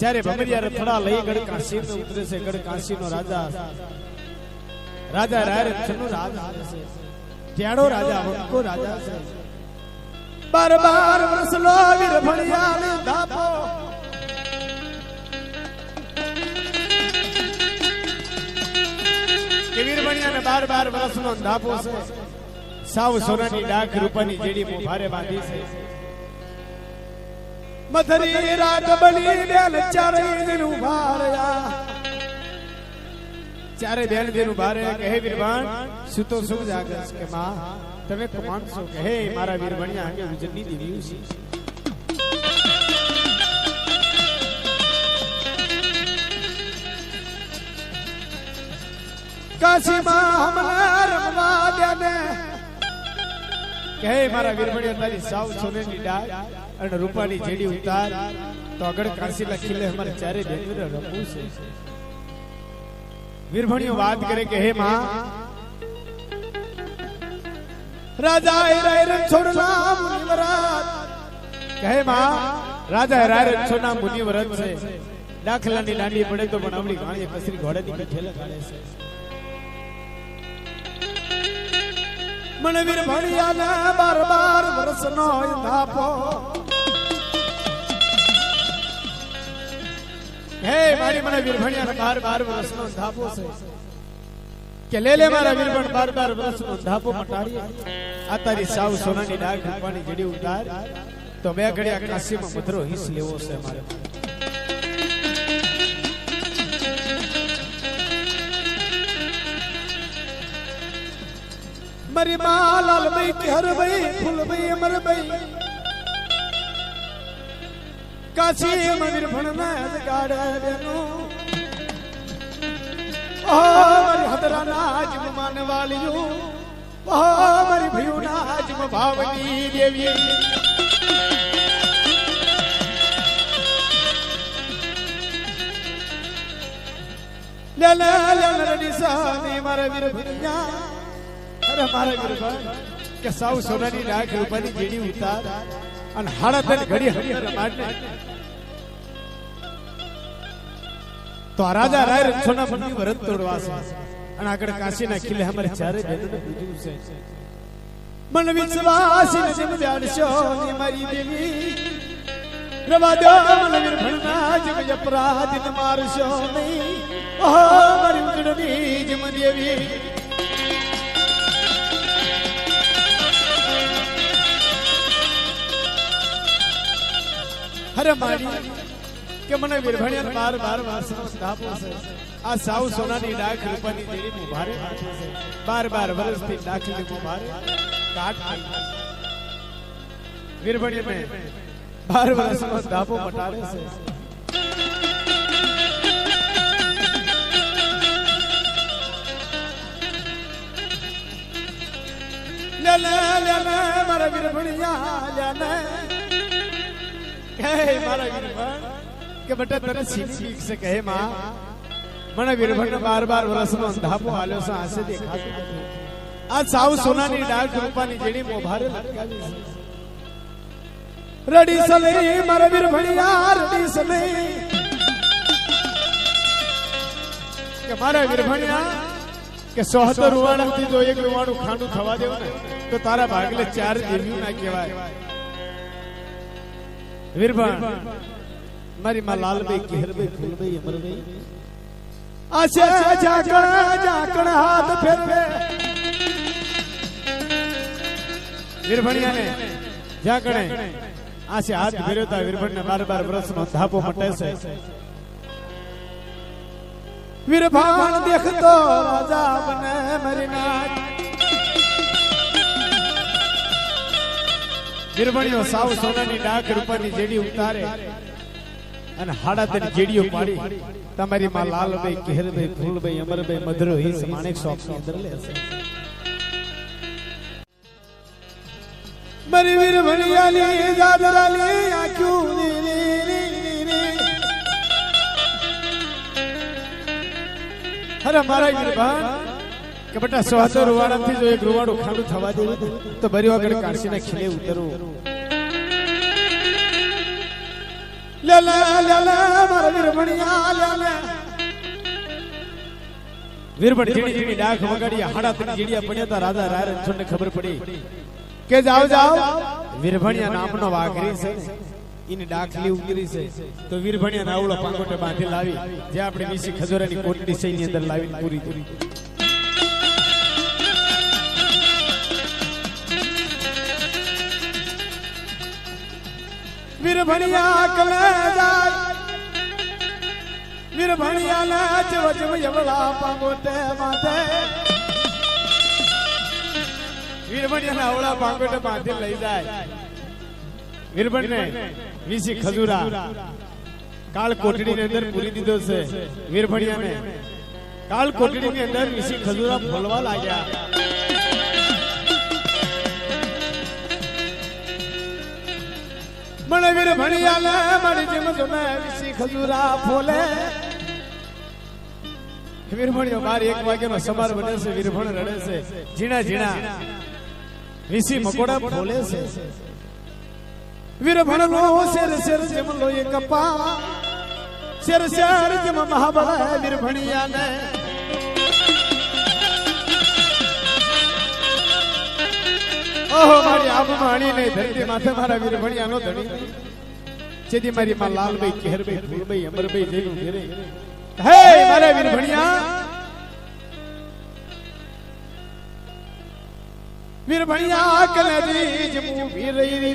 જ્યારે ભમરિયા રથડા લઈ ગઢ કાશી ઉતરે છે ગઢ કાશી નો રાજા. રાજા રાય છન્નો રાજા છે. ત્યાડો રાજા વંકો રાજા છે. બાર બાર વર્ષ લો વીર ભણિયા ને ધાપો કે વીર ભણિયા ને બાર બાર વર્ષ નો ધાપો છે. સાવ સોનાની ડાક રૂપાની જેડી ભારે બાંધી છે. મથરી રાત બની બેન ચારે દિન ઊભા ચારે બેન દિન ઊભા કહે કે સુતો શું જાગે કે માં, તમે કમાન છો કે, હે મારા વીરભણિયા અંગે ઉજળની દેવી છે. કાશીમાં હમણાં રમવા દે કે મારા વીરભણિયા તારી સાવ સોનેની ડાળ અને રૂપાની જેડી ઉતાર. તો આગળ કાશીલા ખીલે અમારે ચારે બેનવીરો રમવું છે. વીરભણિયો વાત કરે કે હે માં રાજા એ રાય રણછોડના મુનિવરાત. કહે માં રાજા રાય છોડના મુનિવરત છે. દાખલાની દાંડી પડે તો પણ આવડી ગાણી કસરી ઘોડેની પીઠે લગાડે છે. મને વીર ભણિયાના બાર બાર વર્ષનો થાપો હે મારી મને વીર ભણિયાના બાર બાર વર્ષનો થાપો છે કે લે લે મારા વીરબણ બાર બાર વર્ષનો ધાપો મટાડી આ તારી સાવ સોનાની ડાળ રૂપાની જડી ઉતાર તો બે ઘડિયા કાશીમાં મધરો હિસ લેવો છે મારે મારી મા લાલભાઈ કેહરભાઈ ફૂલભાઈ અમરભાઈ કાશી મંદિર ભણના ગાડે ઓ મારી હદરા નાજમ ઓ મારી ભયું નાજમ ભાવની દેવી લેલા લેલા નિશાની મારા વીર ભણિયા અરે મારા વીર કે સૌ સોનાની લાખ રૂપિયાની જેડી ઉતાર અને હાડા ઘડી હરિહર માટે તો રાજા રાય રણછોડના મનની વરત તોડવા અને આગળ કાશીના ખીલે અમારે ચારે બેનને પૂજ્યું છે. મન વિશ્વાસ જેમ જાણશો ને મારી દેવી. રવા દો મન વિરભણના જેમ અપરાધ મારશો નહીં. ઓ મારી ઉજળની જેમ દેવી. અરે મારી, કે મને વિરભણિયા બાર બાર વાસનો સ્થાપો છે. આ સાવ સોનાની ડાક રૂપાની જેડી હું બાર બાર વર્ષથી ડાકલી હું કાટ વિરભણી ને બાર વર્ષનો સ્થાપો મટાડે છે. લે લે લે મારા વીરભણિયા લે. લે હે મારા વીરભણ કે બેટા તને સીની બીક છે, કહે માં. મને વીરભણ બાર બાર વર્ષનો અંધાપો આલ્યો છે, આસે દેખાતો આ સાવ સોનાની ડાળ રૂપાની જેડી મોભારે લટકાવી છે. રડી સલે મારા વીરભણિયા, રડી સલે કે મારા વીરભણિયા, કે સોહતર રૂવાણાથી જો એક રૂવાણું ખાંડું થવા દેવું ને, તો તારા ભાગલે ચાર દેવ્યું ના કહેવાય. વીરભણ મારી માં લાલભાઈ કેહરભાઈ ફૂલભાઈ અમરભાઈ. આશે ઝાકણ ઝાકણ હાથ ફેરવે. વીરભણિયાને ઝાકણે આશે હાથ ફેરવતા વીરભણને બાર બાર વર્ષનો ધાપો મટે છે. વીરભાણ દેખતો રાજા બને મરી નાચ વીરભણીઓ સાવ સોનાની ડાક રૂપાની જેડી ઉતારે અને હાડા તેની જેડીઓ પાડી તમારી માં લાલભાઈ, કેહરભાઈ, ફૂલભાઈ, અમરભાઈ, મધરો હિસ માણેક શોખની અંદર લેશે મરી વીર ભણિયાલી જાદરાલી આખ્યું. અરે મારા વીર ભાન કે બેટા સોહતો રૂવાડાથી જો એક રૂવાડું ખાડું થવા દેવું તો બરી વગર કાશીના ખીલે ઉતરવું વીરભણ જીડી જીડી ડાખ વગાડી હાડા ત્રણ જીડિયા પડ્યા તા રાજા રાય રણછોડને ખબર પડી. કે જાવ જાવ વીરભણિયા નામનો વાઘરી છે ને, એની ડાકલી ઉતરી છે. તો વીરભણિયા નાવડો પાંગોટે બાંધી લાવી જે આપણે વીસી ખજોરાની કોટડી છે અંદર લાવીને પૂરી કરી. વીરભણિયા કલે જાય વીરભણિયા નાચ વચમ યવલા પાંગોટે માથે વીરભણિયા નાવડા પાંગોટે બાંધી લઈ જાય વીરભણને વીસી ખજૂરા કાળ કોટડી ની અંદર પૂરી દીધો છે વીરભણિયાને કાળ કોટડી ની અંદર વીસી ખજૂરા ફોલવા લાગ્યા વીર ભણિયાલે મારી જેમ તમે વીસી ખજૂરા ફોલે. વીરભણિયો બાર એક વાગ્યાનો સમાર બને છે વીરભણ રડે છે, ઝીણા ઝીણા. વીસી મકોડા ફોલે છે. વીરભણ નો શેર શેર જેમ લોહી કપા શેર શેર જેમ મહાબળ વીરભણિયાને ઓહો, મારી આબુ માણી ને ધરતી માથે મારા વીર ભણિયાનો ધણી જેથી મારી માં લાલભાઈ કેહરભાઈ ફૂલભાઈ, અમરભાઈ જેવું ઘેરે. હે, મારા વીર ભણિયા વીર ભણિયા કલજી મુ વીર રી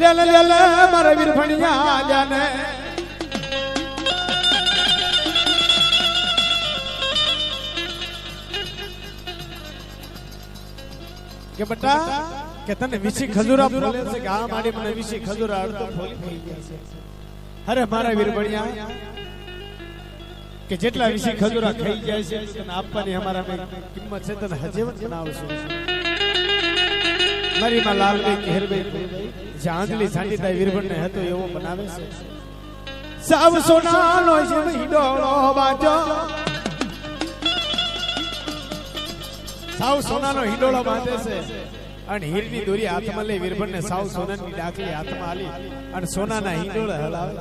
લે લે લે, મારા વીર ભણિયા જાને. કે બેટા, કે તને વિસી ખજૂરા ફોલે છે કે આ માડી મને વિસી ખજૂરા અડધો ફોલી થઈ ગયા છે અરે મારા વીરબણિયા, કે જેટલા વિસી ખજૂરા ખાઈ જાય છે, તને આપવાની અમારા કિંમત છે, તને હજેવત બનાવશું. મારી માં લાલભાઈ કેહરભાઈ જાંજલી સાંડીતા વીરબણને હતો, એવો બનાવે છે. સાવ સોનાનો છે હિડોળો બાજો સાવ સોનાનો હિંડોળો બાંધે છે. અને હીરની દોરી હાથમાં લઈ વીરભણને સાવ સોનાની ડાકલી હાથમાં આલી અને સોનાના હિંડોળા હલાવે.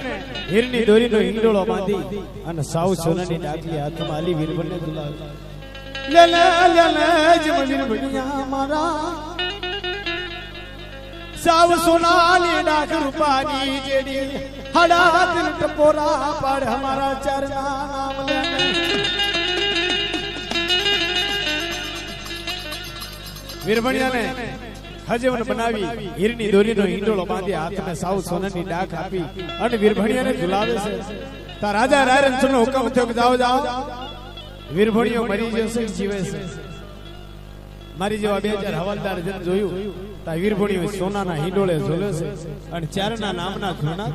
છે. હીરની દોરીનો હિંડોળો બાંધી અને સાવ સોનાની ડાકલી હાથમાં આલી વીરબણને ઝુલાવે લે લે લે લે જમવીર મારા. સાવ સોનાની ડાક રૂપાની જેડી. હડા દિલ ટપોરા પાડ હમારા ચરના નામ લેને વીરભણિયાને હજવન બનાવી હીરની દોરીનો હિંડોળો બાંધી હાથમાં સાવ સોનાની ડાક આપી અને વીરભણિયાને ઝુલાવે છે. તા રાજા રાયરણછોડનો હુકમ થયો કે જાઓ જાઓ. વીરભણીઓ મરી જશે જીવે છે. મારી જેવા બે ચાર હવાલદાર જન જોયું તા વીરભણીઓ સોનાના હિંડોળે ઝોલે છે અને ચારના નામના ઘણા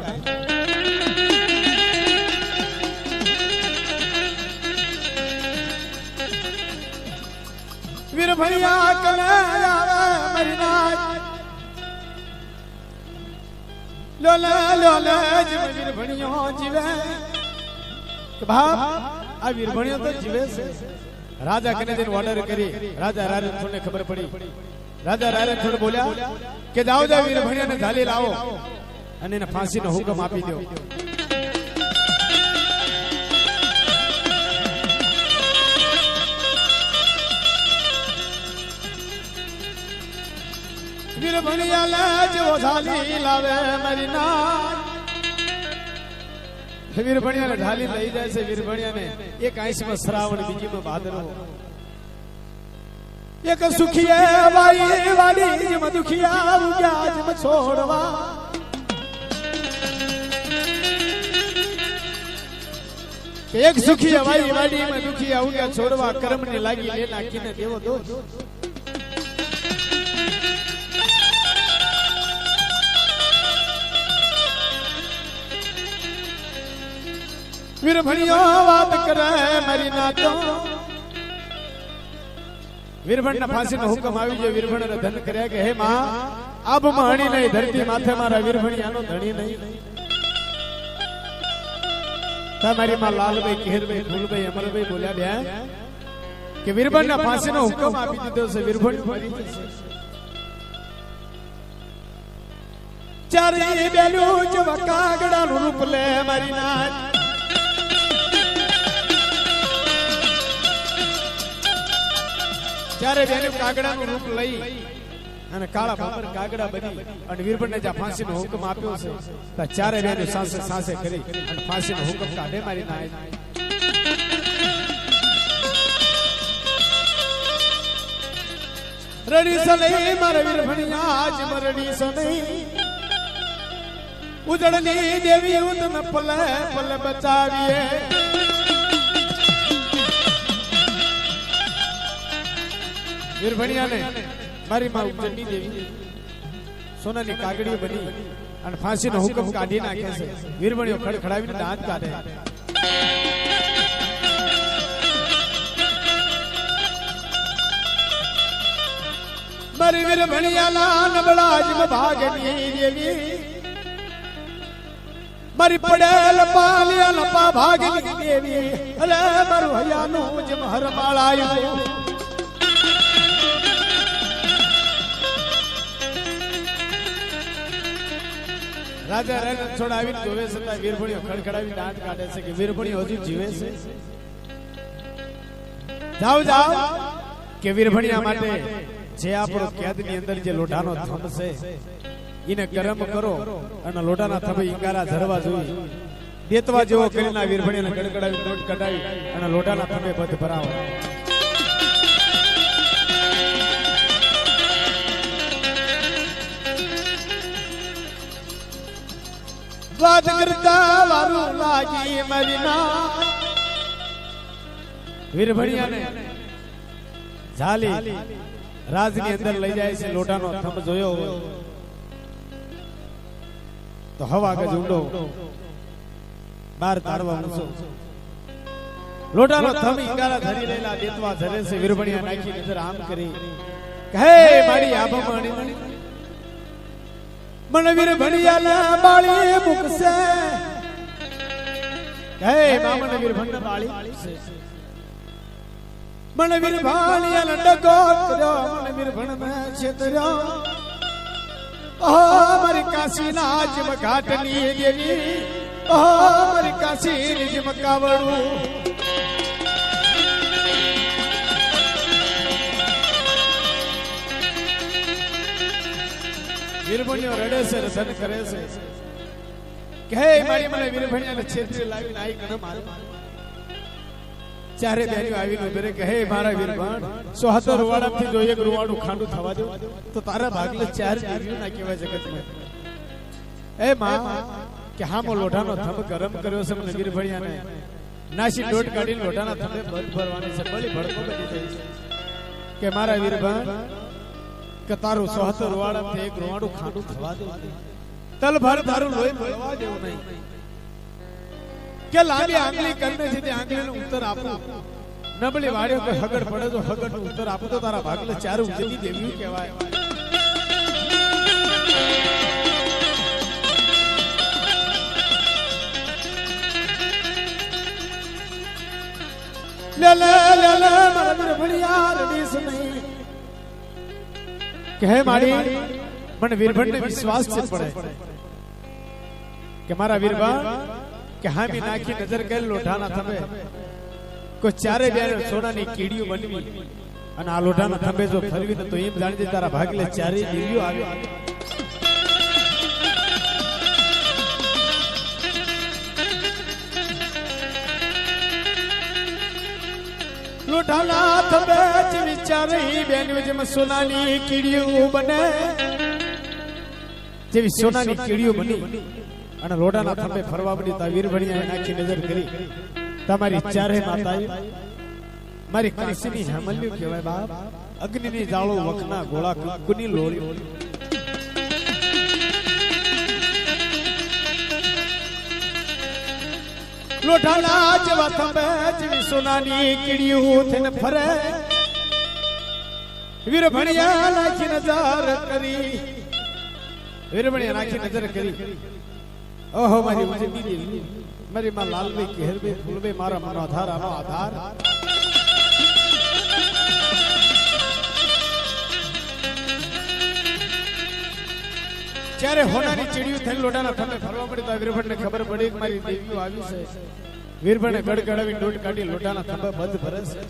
વીરભણિયા કને આવે મરી નાય લોલે લોલે જીવ વીરભણીઓ જીવે. કે બાપ આ વીરભણિયો તો જીવે છે. રાજા કને જઈને ઓર્ડર કરી. રાજા રાયરણછોડ ને ખબર પડી. રાજા રાયરણછોડ બોલ્યા કે જાઓ જાઓ વીરભણિયાને ઝાલી લાવો. અને એને ફાંસીનો હુકમ આપી દો વીરભણિયા લાજવો ઝાલી લાવે મારી ના વીરભણિયાને ઢાલી લઈ જાય છે વીરભણિયાને. એક આંખમાં શ્રાવણ, બીજીમાં ભાદરવો. એક સુખીએ વાઈ વાલી જેમ દુખિયા ઉગ્યા જેમ છોડવા. એક સુખી વાઈ વાલી માં દુખિયા ઉગ્યા છોડવા કર્મ ને લાગી લે નાખીને દેવો દોષ. વીરભણિયો વાત કરે મારી નાતો વીરભણ ના ફાંસી નો હુકમ આવી ગયો વીરભણ ધન કર્યા કે હે માં આબ માણી નહીં ધરતી માથે મારા વીરભણિયાનો ધણી નહીં તમારી માં લાલભાઈ કેહરભાઈ ફૂલભાઈ અમરભાઈ બોલ્યા બે કે વીરભણ ના ફાંસીનો હુકમ આપી દીધો છે વીરભણ મરી જશે ચારે બેલું જ કાગડાનું રૂપ લે મારી નાથ ચારે બેનું કાગડાનું રૂપ લઈ અને કાળા બાબર કાગડા બની અને વીરભણને જ્યાં ફાંસીનો હુકમ આપ્યો છે. ત્યાં ચારે બેનું સાસે સાસે કરી અને ફાંસીનો હુકમ કાઢે મારી નાથ રડી સલઈ મારા વીરભણિયા, આજ મરડી સનઈ ઉજળની દેવી ઉદન પલે પલે બચાવીએ વીરભણિયાને મારી માં ઉજળની દેવી. સોનાની કાગડીઓ બની અને ફાંસીનો હુકમ કાઢી નાખે છે. વીરભણિયો ખડખડાવીને દાંત કાઢે. મારી વીરભણિયાના નબળા ભાગની દેવી. મારી પડેલ પાલિયા નપા ભાગની દેવી. અરે મારું હૈયાનું જ હરમાળાયું. રાજા રેન છોડાવીને જોવે છે ત્યાં વીરભણીઓ ખડખડાવી દાંત કાઢે છે કે વીરભણીઓ હજુ જીવે છે? જાઓ જાઓ, કે વીરભણિયા માટે જે આપણો કેદની અંદર જે લોઢાનો થંભ છે, એને ગરમ કરો અને લોઢાના થંભે ઈંગારા ઝરવા જોઈએ. દેતવા જેવો કરીને વીરભણિયાને ગડગડાવી નોટ કઢાવી અને લોઢાના થંભે બધ ભરાવો. વાત કરતા વારું લાગી મારી વીરભણિયાને ઝાલી, રાજની અંદર લઈ જાય છે લોટાનો થંભ જોયો તો હવા કે ઊંડો. બાર તારવા ઊંચો. લોટાનો થંભ ઈંગારા ધરી લેલા દેતવા ધરે છે વીરભણિયા નાખી નજર આમ કરી. કહે મારી આભા માણી મન વીરભણિયાના બાળી મુકશે. હે મામન વીરભણ બાળી. મુકશે મન વીરભાણિયા લડકો કર્યો મન ભણ મે છેતર્યો. ઓ મારી કાશી ના જીમ ઘાટની દેવી. ઓ મારી કાશી ની જીમ કાવડું. વીરભણિયો રડે છે રસન કરે છે. કહે મારી મને વીરભણિયાને છેતરી લાવીને આઈ ગણ મારે ચારે બેરી આવીને ઊભી રહી કે હે મારા વીરભણ, સો હતો રૂવાડાથી જો એક રૂવાડું ખાંડું થવા દો, તો તારા ભાગલે ચાર દેવીઓ ના કહેવાય જગતમાં. એ માં, કે હામો લોઢાનો થંભ ગરમ કર્યો છે મને વીરભણિયાને નાસી દોટ કાઢીને લોઢાના થંભે બંધ ભરવાની છે, બળી ભડકો બની જાય છે. કે મારા વીરભાણ કે તારું સો હતો રૂવાડાથી એક રૂવાડું ખાંડું થવા દે તલ ભર તારું લોહી મળવા દેવું નહીં. કે લાંબી આંગળી કરને છે તે આંગળીનો ઉત્તર આપો. નબળી વાળ્યો કે હગડ પડે તો હગડનું ઉત્તર આપો તો તારા ભાગલે ચારું જતી દેવી કહેવાય. લે લે લે લે, મારા વીર ભણિયા રડીસ નહીં કહે મારી મને વીરભણને વિશ્વાસ છે પડે. કે મારા વીરભા કે બી નાખી નજર કરી લોઢાના થંભે. કોઈ ચારે બે સોનાની કીડીઓ બનવી. અને આ લોઢાના થંભે જો ફરવી તો એમ જાણી દે તારા ભાગલે ચારે દીવીઓ આવી. થંભે જ વિચારી બેન જેમ સોનાની કીડીઓ બને. જેવી સોનાની કીડીઓ બની. અને લોડાના થંભે ફરવા બની તા વીરભણિયા નાખી નજર કરી. તમારી ચારે માતા મારી કાશીની હમલ્યું કહેવાય બાપ, અગ્નિની જાળો વખના ગોળા કુની લોરી લોઢાના જેવા થંભે જેવી સોનાની કીડીઓ થઈને ફરે. વીરભણિયા નાખી નજર કરી. વીરમણીએ નાખી નજર કરી. ઓહો, મારી મારી દીદી મારી માં લાલભાઈ કેહરભાઈ, ફૂલભાઈ, મારા મનો આધાર, આનો આધાર. જ્યારે હોનાની ચીડિયું થઈને લોટાના થમે ફરવા પડી તો વીરભણને ખબર પડી કે મારી દેવીઓ આવી છે. વીરભણે ગડગડાવી દોટ કાઢી લોટાના થંભે બંધ ભરે છે.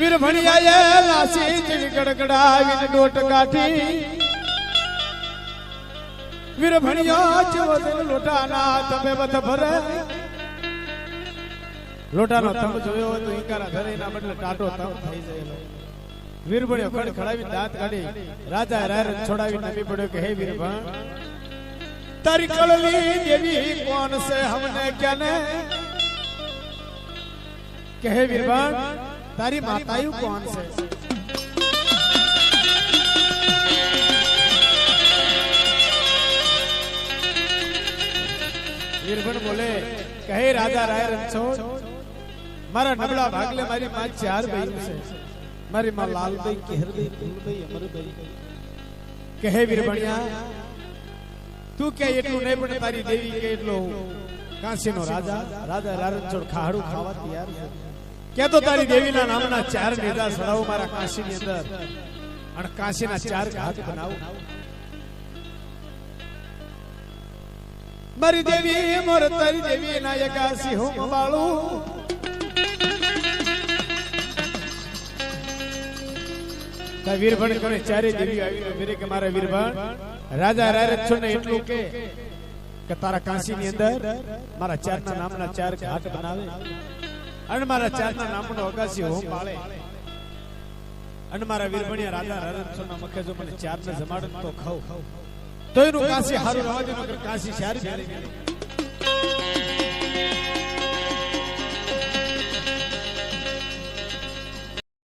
વીરભણિયાએ લાસી ચીડી ગડગડાવીને દોટ કાઢી. વીરભણિયા જેવો થઈને લોટાના થંભે બંધ ભરે. લોટાનો થંભ જોયો તો ઈકારા ધરેના બદલે ટાટો થંભ થઈ જાય વીરભણ્યો ખડ ખડાવી દાંત કાઢી રાજા રાયર છોડાવી નમી પડ્યો કે હે વીરભણ તારી કળલી દેવી કોણ છે હમને ક્યાને કે હે વીરભણ તારી માતાયું કોણ છે વીરભણ બોલે કે હે રાજા રાયર છોડ મારા નબળા ભાગલે મારી માં ચાર બહેન છે મારી માં લાલભાઈ કેહરભાઈ ફૂલભાઈ અમરભાઈ કે હે વીરભણિયા તું કે એટલું નહીં પણ તારી દેવી કે એટલો કાંસીનો રાજા રાજા રારણછોડ ખાડું ખાવા તૈયાર છે કે તો તારી દેવીના નામના ચાર નેજા સડાવો મારા કાશીની અંદર અને કાશીના ચાર ઘાટ બનાવો મારી દેવી મોર તારી દેવી ના એકાસી હું વાળું વીરભણ કોને ચારે દેવી આવી ફેરે કે મારા વીરભણ, રાજા રાયર છો ને એટલું કે કે તારા કાશી ની અંદર મારા ચાર ના નામના ચાર ઘાટ બનાવે. અને મારા ચાર ના નામનો અગાસી હોમ પાળે. અને મારા વીરભણિયા રાજા રાયર છો ના મખે જો મને ચાર ને જમાડે તો ખાવ તો એનું કાશી હારું રવા દે કાશી સારી ભેળી.